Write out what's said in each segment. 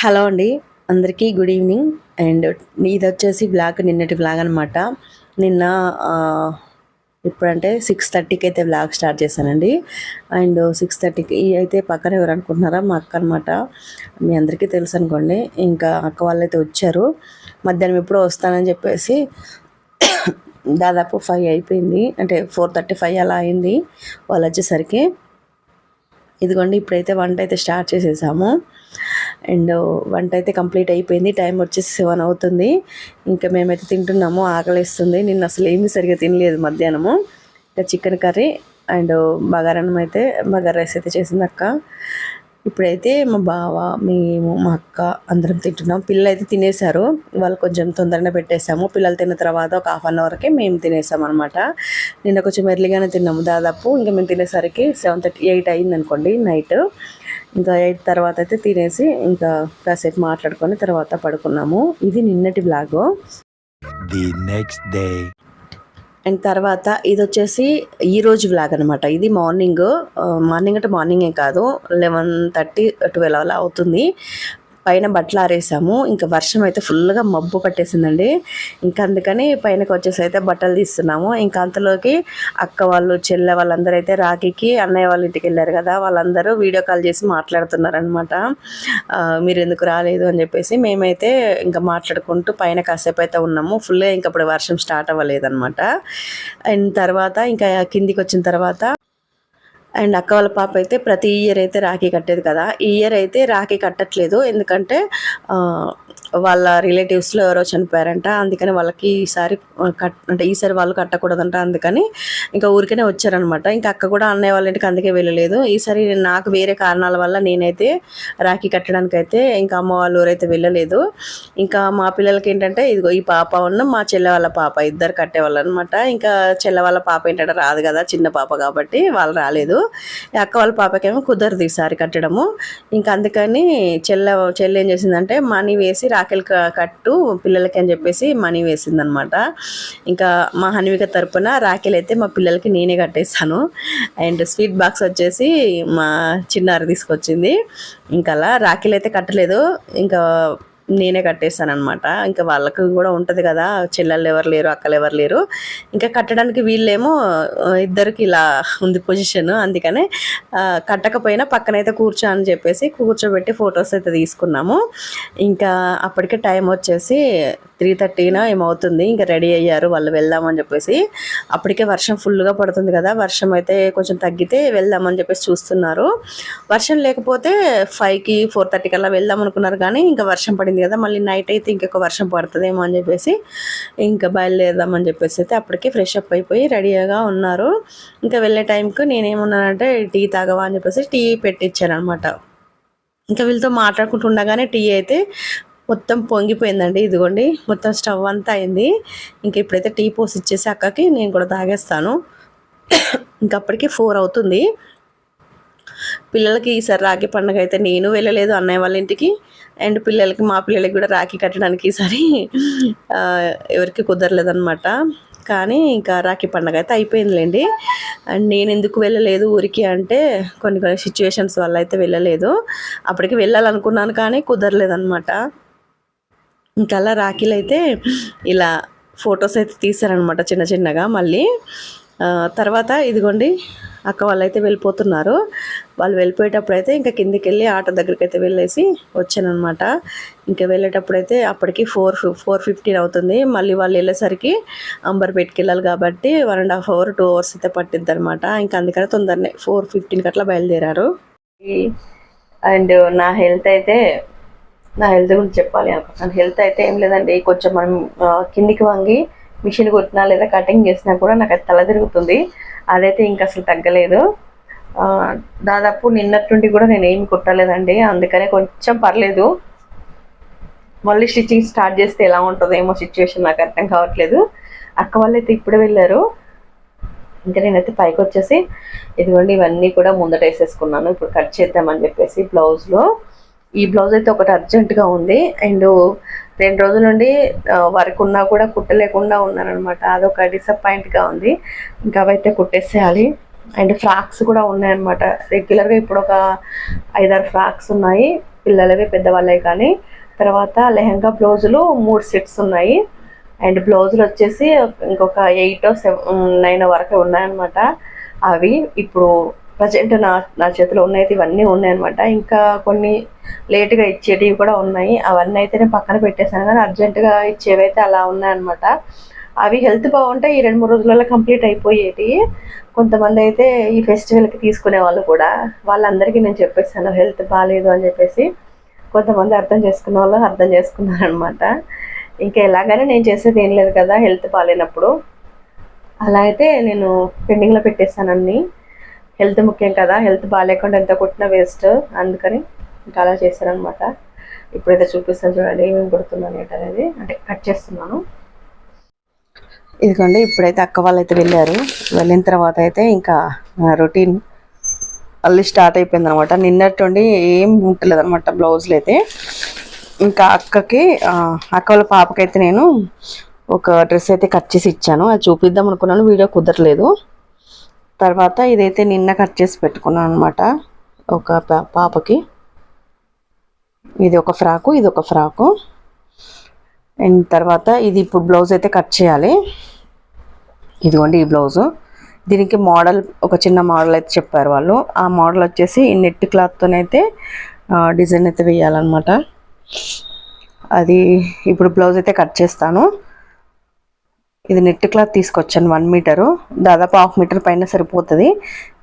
Hello అండి. అందరికీ good evening. And ఇది వచ్చేసి బ్లాగ్ నిన్నటి బ్లాగ్ అనమాట నిన్న ఇప్పుడంటే సిక్స్ థర్టీకి అయితే బ్లాగ్ స్టార్ట్ చేశానండి. అండ్ సిక్స్ థర్టీకి అయితే పక్కన ఎవరు అనుకుంటున్నారా? మా అక్క అనమాట మీ అందరికీ తెలుసు అనుకోండి. ఇంకా అక్క వాళ్ళు అయితే వచ్చారు. మధ్యాహ్నం ఎప్పుడో వస్తానని చెప్పేసి దాదాపు ఫైవ్ అయిపోయింది. అంటే ఫోర్ థర్టీ ఫైవ్ అలా అయింది. వాళ్ళు వచ్చేసరికి ఇదిగోండి ఇప్పుడైతే వంట అయితే స్టార్ట్ చేసేసాము. అండ్ వంట అయితే కంప్లీట్ అయిపోయింది. టైం వచ్చేసి సెవెన్ అవుతుంది. ఇంకా మేమైతే తింటున్నాము. ఆకలిస్తుంది. నిన్న అసలు ఏమీ సరిగ్గా తినలేదు మధ్యాహ్నము. ఇంకా చికెన్ కర్రీ అండ్ బగారన్నం అయితే బగారా రైస్ అయితే చేసింది అక్క. ఇప్పుడైతే మా బావ మేము మా అక్క అందరం తింటున్నాం. పిల్లలు అయితే తినేశారు. వాళ్ళు కొంచెం తొందరగా పెట్టేశాము. పిల్లలు తిన్న తర్వాత ఒక హాఫ్ అన్ అవర్కే మేము తినేసాం అనమాట నిన్న కొంచెం ఎర్లీగానే తిన్నాము దాదాపు. ఇంకా మేము తినేసరికి సెవెన్ థర్టీ ఎయిట్ అయింది అనుకోండి నైట్. ఇంకా ఎయిట్ తర్వాత అయితే తినేసి ఇంకా కాసేపు మాట్లాడుకొని తర్వాత పడుకున్నాము. ఇది నిన్నటి బ్లాగు the next. అండ్ తర్వాత ఇది వచ్చేసి ఈ రోజు అనమాట ఇది మార్నింగ్ మార్నింగ్ అంటే మార్నింగే కాదు లెవెన్ థర్టీ ట్వెల్వ్ అలా అవుతుంది. పైన బట్టలు ఆరేసాము. ఇంకా వర్షం అయితే ఫుల్గా మబ్బు పట్టేసిందండి. ఇంకా అందుకని పైనకి వచ్చేసి అయితే బట్టలు తీస్తున్నాము. ఇంకా అంతలోకి అక్క వాళ్ళు చెల్లె వాళ్ళందరూ అయితే రాఖీకి అన్నయ్య వాళ్ళ ఇంటికి వెళ్ళారు కదా. వాళ్ళందరూ వీడియో కాల్ చేసి మాట్లాడుతున్నారనమాట మీరు ఎందుకు రాలేదు అని చెప్పేసి మేమైతే ఇంకా మాట్లాడుకుంటూ పైన కాసేపు అయితే ఉన్నాము. ఫుల్గా ఇంకా ఇప్పుడు వర్షం స్టార్ట్ అవ్వలేదు అనమాట అండ్ తర్వాత ఇంకా కిందికి వచ్చిన తర్వాత అండ్ అక్క వాళ్ళ పాప అయితే ప్రతి ఇయర్ అయితే రాఖీ కట్టేది కదా. ఈ ఇయర్ అయితే రాఖీ కట్టట్లేదు. ఎందుకంటే వాళ్ళ రిలేటివ్స్లో ఎవరో చనిపోయారంట. అందుకని వాళ్ళకి ఈసారి కట్ అంటే ఈసారి వాళ్ళు కట్టకూడదంట అందుకని ఇంకా ఊరికనే వచ్చారనమాట. ఇంకా అక్క కూడా అన్నయ్య వాళ్ళ ఇంటికి అందుకే వెళ్ళలేదు. ఈసారి నాకు వేరే కారణాల వల్ల నేనైతే రాఖీ కట్టడానికి అయితే ఇంకా అమ్మ వాళ్ళ ఊరైతే వెళ్ళలేదు. ఇంకా మా పిల్లలకి ఏంటంటే ఇదిగో ఈ పాప ఉన్న మా చెల్లె వాళ్ళ పాప ఇద్దరు కట్టేవాళ్ళు అనమాట ఇంకా చెల్లె వాళ్ళ పాప ఏంటంటే రాదు కదా చిన్న పాప కాబట్టి వాళ్ళు రాలేదు. అక్క వాళ్ళ పాపకేమో కుదరదు ఈసారి కట్టడము. ఇంకా అందుకని చెల్లె చెల్లి ఏం చేసిందంటే మనీ వేసి రాఖీలు కట్టు పిల్లలకి అని చెప్పేసి మనీ వేసిందనమాట. ఇంకా మా హన్విక తరపున రాకెల్ అయితే మా పిల్లలకి నేనే కట్టేస్తాను అండ్ స్వీట్ బాక్స్ వచ్చేసి మా చిన్నారి తీసుకొచ్చింది. ఇంకా అలా రాఖీలు అయితే కట్టలేదు. ఇంకా నేనే కట్టేస్తాను అనమాట ఇంకా వాళ్ళకి కూడా ఉంటుంది కదా చెల్లెళ్ళు ఎవరు లేరు అక్కలు ఎవరు లేరు. ఇంకా కట్టడానికి వీళ్ళేమో ఇద్దరికి ఇలా ఉంది పొజిషన్ అందుకనే కట్టకపోయినా పక్కనైతే కూర్చో అని చెప్పేసి కూర్చోబెట్టి ఫొటోస్ అయితే తీసుకున్నాము. ఇంకా అప్పటికే టైం వచ్చేసి త్రీ థర్టీన ఏమవుతుంది ఇంకా రెడీ అయ్యారు వాళ్ళు వెళ్దామని చెప్పేసి. అప్పటికే వర్షం ఫుల్గా పడుతుంది కదా వర్షం అయితే కొంచెం తగ్గితే వెళ్దామని చెప్పేసి చూస్తున్నారు. వర్షం లేకపోతే ఫైవ్కి ఫోర్ థర్టీకి అలా వెళ్దాం అనుకున్నారు కానీ ఇంకా వర్షం పడింది కదా మళ్ళీ నైట్ అయితే ఇంకొక వర్షం పడుతుందేమో అని చెప్పేసి ఇంకా బయలుదేరదామని చెప్పేసి అయితే అప్పటికే ఫ్రెష్ అప్ అయిపోయి రెడీగా ఉన్నారు. ఇంకా వెళ్ళే టైంకి నేనేమన్నానంటే టీ తాగవా అని చెప్పేసి టీ పెట్టించాను అనమాట ఇంకా వీళ్ళతో మాట్లాడుకుంటుండగానే టీ అయితే మొత్తం పొంగిపోయిందండి. ఇదిగోండి మొత్తం స్టవ్ అంతా అయింది. ఇంకా ఇప్పుడైతే టీ పోసి ఇచ్చేసి అక్కకి నేను కూడా తాగేస్తాను. ఇంకా అప్పటికి ఫోర్ అవుతుంది. పిల్లలకి ఈసారి రాఖీ పండుగ అయితే నేను వెళ్ళలేదు అన్నయ్య వాళ్ళ ఇంటికి. అండ్ పిల్లలకి మా పిల్లలకి కూడా రాఖీ కట్టడానికి ఈసారి ఎవరికి కుదరలేదనమాట కానీ ఇంకా రాఖీ పండుగ అయితే అయిపోయిందిలేండి. అండ్ నేను ఎందుకు వెళ్ళలేదు ఊరికి అంటే కొన్ని కొన్ని సిచ్యువేషన్స్ వల్ల అయితే వెళ్ళలేదు. అప్పటికి వెళ్ళాలనుకున్నాను కానీ కుదరలేదనమాట ఇంకా అలా రాఖీలు అయితే ఇలా ఫొటోస్ అయితే తీశారనమాట చిన్న చిన్నగా మళ్ళీ. తర్వాత ఇదిగోండి అక్క వాళ్ళు అయితే వెళ్ళిపోతున్నారు. వాళ్ళు వెళ్ళిపోయేటప్పుడు అయితే ఇంకా కిందికి వెళ్ళి ఆటో దగ్గరికి అయితే వెళ్ళేసి వచ్చానమాట ఇంకా వెళ్ళేటప్పుడు అయితే అప్పటికి ఫోర్ ఫోర్ ఫిఫ్టీన్ అవుతుంది. మళ్ళీ వాళ్ళు వెళ్ళేసరికి అంబర్పేటకి వెళ్ళాలి కాబట్టి one and half hour two hours అయితే పట్టిద్ది అనమాట ఇంకా అందుకనే తొందరనే ఫోర్ ఫిఫ్టీన్కి అట్లా బయలుదేరారు. అండ్ నా హెల్త్ అయితే నా హెల్త్ గురించి చెప్పాలి. అనుకుంటున్నాను హెల్త్ అయితే ఏం లేదండి. కొంచెం మనం కిందికి వంగి మిషన్ కొట్టినా లేదా కటింగ్ చేసినా కూడా నాకు తల తిరుగుతుంది. అదైతే ఇంకా అసలు తగ్గలేదు. దాదాపు నిన్నటి నుండి కూడా నేను ఏమి కుట్టలేదండి. అందుకనే కొంచెం పర్లేదు. మళ్ళీ స్టిచ్చింగ్ స్టార్ట్ చేస్తే ఎలా ఉంటుందో ఏమో సిచ్యువేషన్ నాకు అర్థం కావట్లేదు. అక్క వాళ్ళు అయితే ఇప్పుడే వెళ్ళారు. ఇంకా నేనైతే పైకి వచ్చేసి ఇదిగోండి ఇవన్నీ కూడా ముందట వేసేసుకున్నాను. ఇప్పుడు కట్ చేద్దామని చెప్పేసి బ్లౌజ్లో ఈ బ్లౌజ్ అయితే ఒకటి అర్జెంటుగా ఉంది. అండ్ రెండు రోజుల నుండి వర్క్ ఉన్నా కూడా కుట్టలేకుండా ఉన్నారనమాట అదొక డిసప్పాయింట్గా ఉంది. ఇంకా అవైతే కుట్టేసేయాలి. అండ్ ఫ్రాక్స్ కూడా ఉన్నాయన్నమాట. రెగ్యులర్గా ఇప్పుడు ఒక ఐదారు ఫ్రాక్స్ ఉన్నాయి. పిల్లలవి పెద్దవాళ్ళవి కానీ. తర్వాత లెహంగా బ్లౌజులు మూడు సెట్స్ ఉన్నాయి. అండ్ బ్లౌజులు వచ్చేసి ఇంకొక ఎయిట్ సెవెన్ నైన్ వరకు ఉన్నాయన్నమాట. అవి ఇప్పుడు ప్రజెంట్ నా నా చేతిలో ఉన్నాయి ఇవన్నీ ఉన్నాయన్నమాట. ఇంకా కొన్ని లేట్గా ఇచ్చేటివి కూడా ఉన్నాయి. అవన్నీ అయితే నేను పక్కన పెట్టేశాను కానీ అర్జెంటుగా ఇచ్చేవి అయితే అలా ఉన్నాయన్నమాట. అవి హెల్త్ బాగుంటే ఈ రెండు మూడు రోజులలో కంప్లీట్ అయిపోయేటి కొంతమంది అయితే ఈ ఫెస్టివల్కి తీసుకునే వాళ్ళు కూడా వాళ్ళందరికీ నేను చెప్పేసాను హెల్త్ బాగాలేదు అని చెప్పేసి. కొంతమంది అర్థం చేసుకున్న వాళ్ళు అర్థం చేసుకున్నారనమాట ఇంకా ఎలాగైనా నేను చేసేది ఏం లేదు కదా హెల్త్ బాగాలేనప్పుడు అలా అయితే నేను పెండింగ్లో పెట్టేశాను అన్నీ. హెల్త్ ముఖ్యం కదా హెల్త్ బాగాలేకుండా ఎంత కొట్టినా వేస్ట్. అందుకని ఇంకా అలా చేశారనమాట ఇప్పుడైతే చూపిస్తాను చూడండి ఏమేమి కుడుతున్నాను అనేది. అంటే కట్ చేస్తున్నాను. ఇదిగోండి ఇప్పుడైతే అక్క వాళ్ళు అయితే వెళ్ళారు. వెళ్ళిన తర్వాత అయితే ఇంకా రొటీన్ మళ్ళీ స్టార్ట్ అయిపోయింది అనమాట నిన్నట్టుండి ఏం ఉంటలేదు అనమాట బ్లౌజులు అయితే. ఇంకా అక్కకి అక్క వాళ్ళ పాపకైతే నేను ఒక డ్రెస్ అయితే కట్ చేసి ఇచ్చాను. అది చూపిద్దాం అనుకున్నాను వీడియో కుదరలేదు. తర్వాత ఇదైతే నిన్న కట్ చేసి పెట్టుకున్నాను అనమాట ఒక పాపకి. ఇది ఒక ఫ్రాకు ఇది ఒక ఫ్రాకు. అండ్ తర్వాత ఇది ఇప్పుడు బ్లౌజ్ అయితే కట్ చేయాలి. ఇదిగోండి ఈ బ్లౌజు. దీనికి మోడల్ ఒక చిన్న మోడల్ అయితే చెప్పారు వాళ్ళు. ఆ మోడల్ వచ్చేసి ఈ నెట్ క్లాత్తోనైతే డిజైన్ అయితే వేయాలన్నమాట. అది ఇప్పుడు బ్లౌజ్ అయితే కట్ చేస్తాను. ఇది నెట్ క్లాత్ తీసుకొచ్చాను వన్ మీటరు. దాదాపు హాఫ్ మీటర్ పైన సరిపోతుంది.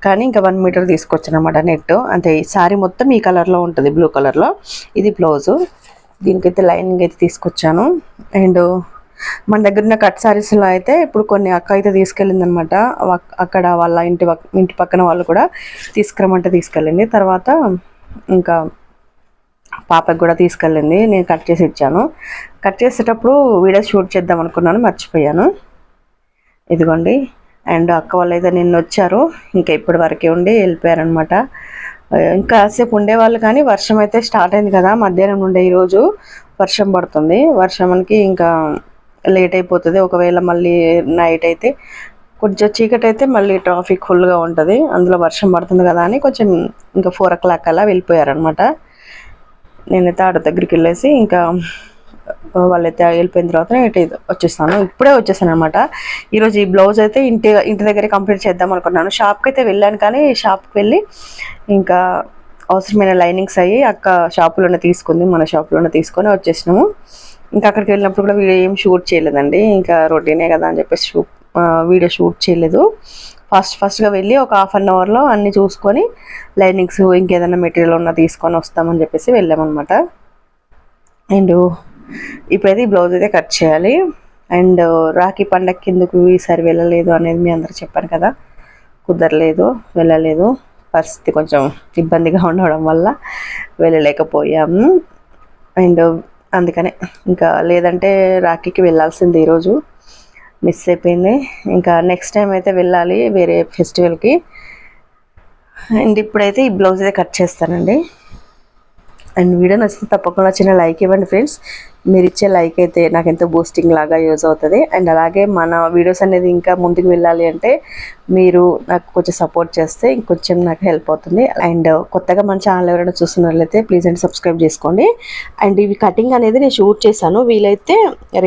కానీ ఇంకా వన్ మీటర్ తీసుకొచ్చాను అనమాట నెట్. అంటే ఈ శారీ మొత్తం ఈ కలర్లో ఉంటుంది బ్లూ కలర్లో. ఇది బ్లౌజు. దీనికైతే లైనింగ్ అయితే తీసుకొచ్చాను. అండ్ మన దగ్గర ఉన్న కట్ శారీస్లో అయితే ఇప్పుడు కొన్ని అక్క అయితే తీసుకెళ్ళింది అనమాట అక్కడ వాళ్ళ ఇంటి ఇంటి పక్కన వాళ్ళు కూడా తీసుకురమ్మంటే తీసుకెళ్ళింది. తర్వాత ఇంకా పాపకి కూడా తీసుకెళ్ళింది. నేను కట్ చేసి ఇచ్చాను. కట్ చేసేటప్పుడు వీడియో షూట్ చేద్దాం అనుకున్నాను మర్చిపోయాను. ఇదిగోండి. అండ్ అక్క వాళ్ళు అయితే నిన్న వచ్చారు ఇంకా ఇప్పటి వరకే ఉండి వెళ్ళిపోయారనమాట ఇంకా కాసేపు ఉండేవాళ్ళు కానీ వర్షం అయితే స్టార్ట్ అయింది కదా మధ్యాహ్నం నుండే ఈరోజు వర్షం పడుతుంది. వర్షంకి ఇంకా లేట్ అయిపోతుంది. ఒకవేళ మళ్ళీ నైట్ అయితే కొంచెం చీకటి అయితే మళ్ళీ ట్రాఫిక్ ఫుల్గా ఉంటుంది. అందులో వర్షం పడుతుంది కదా అని కొంచెం ఇంకా ఫోర్ ఓ క్లాక్ అలా వెళ్ళిపోయారనమాట నేనైతే ఆడ దగ్గరికి వెళ్ళేసి ఇంకా వాళ్ళైతే వెళ్ళిపోయిన తర్వాత ఇటు వచ్చేస్తాను. ఇప్పుడే వచ్చేసాను అనమాట ఈరోజు ఈ బ్లౌజ్ అయితే ఇంటి ఇంటి దగ్గరే కంప్లీట్ చేద్దాం అనుకున్నాను. షాప్కి అయితే వెళ్ళాను కానీ షాప్కి వెళ్ళి ఇంకా అవసరమైన లైనింగ్స్ అయ్యి అక్క షాపులోనే తీసుకుంది మన షాపులోనే తీసుకొని వచ్చేసినాము. ఇంకా అక్కడికి వెళ్ళినప్పుడు కూడా వీడియో ఏం షూట్ చేయలేదండి. ఇంకా రొటీనే కదా అని చెప్పేసి షూ వీడియో షూట్ చేయలేదు. ఫస్ట్ ఫస్ట్గా వెళ్ళి ఒక హాఫ్ అన్ అవర్లో అన్నీ చూసుకొని లైనింగ్స్ ఇంకేదైనా మెటీరియల్ ఉన్నా తీసుకొని వస్తామని చెప్పేసి వెళ్ళామన్నమాట. అండ్ ఇప్పుడైతే ఈ బ్లౌజ్ అయితే కట్ చేయాలి. అండ్ రాఖీ పండగ ఎందుకు ఈసారి వెళ్ళలేదు అనేది మీ అందరూ చెప్పాను కదా. కుదరలేదు వెళ్ళలేదు. పరిస్థితి కొంచెం ఇబ్బందిగా ఉండడం వల్ల వెళ్ళలేకపోయాము. అండ్ అందుకనే ఇంకా లేదంటే రాఖీకి వెళ్ళాల్సింది ఈరోజు మిస్ అయిపోయింది. ఇంకా నెక్స్ట్ టైం అయితే వెళ్ళాలి వేరే ఫెస్టివల్కి అండ్ ఇప్పుడైతే ఈ బ్లౌజ్ అయితే కట్ చేస్తానండి. అండ్ వీడియో నచ్చితే తప్పకుండా చిన్న లైక్ ఇవ్వండి ఫ్రెండ్స్. మీరు ఇచ్చే లైక్ అయితే నాకు ఎంతో బూస్టింగ్ లాగా యూజ్ అవుతుంది. అండ్ అలాగే మన వీడియోస్ అనేది ఇంకా ముందుకు వెళ్ళాలి అంటే మీరు నాకు కొంచెం సపోర్ట్ చేస్తే ఇంకొంచెం నాకు హెల్ప్ అవుతుంది. అండ్ కొత్తగా మన ఛానల్ ఎవరైనా చూస్తున్నట్లయితే ప్లీజ్ అండ్ సబ్స్క్రైబ్ చేసుకోండి. అండ్ ఇవి కటింగ్ అనేది నేను షూట్ చేశాను. వీలైతే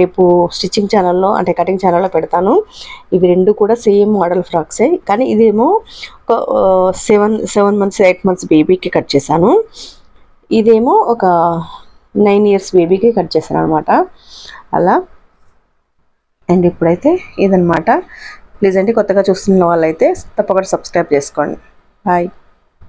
రేపు స్టిచ్చింగ్ ఛానల్లో అంటే కటింగ్ ఛానల్లో పెడతాను. ఇవి రెండు కూడా సేమ్ మోడల్ ఫ్రాక్సే కానీ ఇదేమో ఒక seven seven months eight months బేబీకి కట్ చేశాను. ఇదేమో ఒక నైన్ ఇయర్స్ బేబీకి కట్ చేశాను అనమాట అలా. అండ్ ఇప్పుడైతే ఇదనమాట ప్లీజ్ అండి కొత్తగా చూస్తున్న వాళ్ళైతే తప్పకుండా సబ్స్క్రైబ్ చేసుకోండి. బాయ్.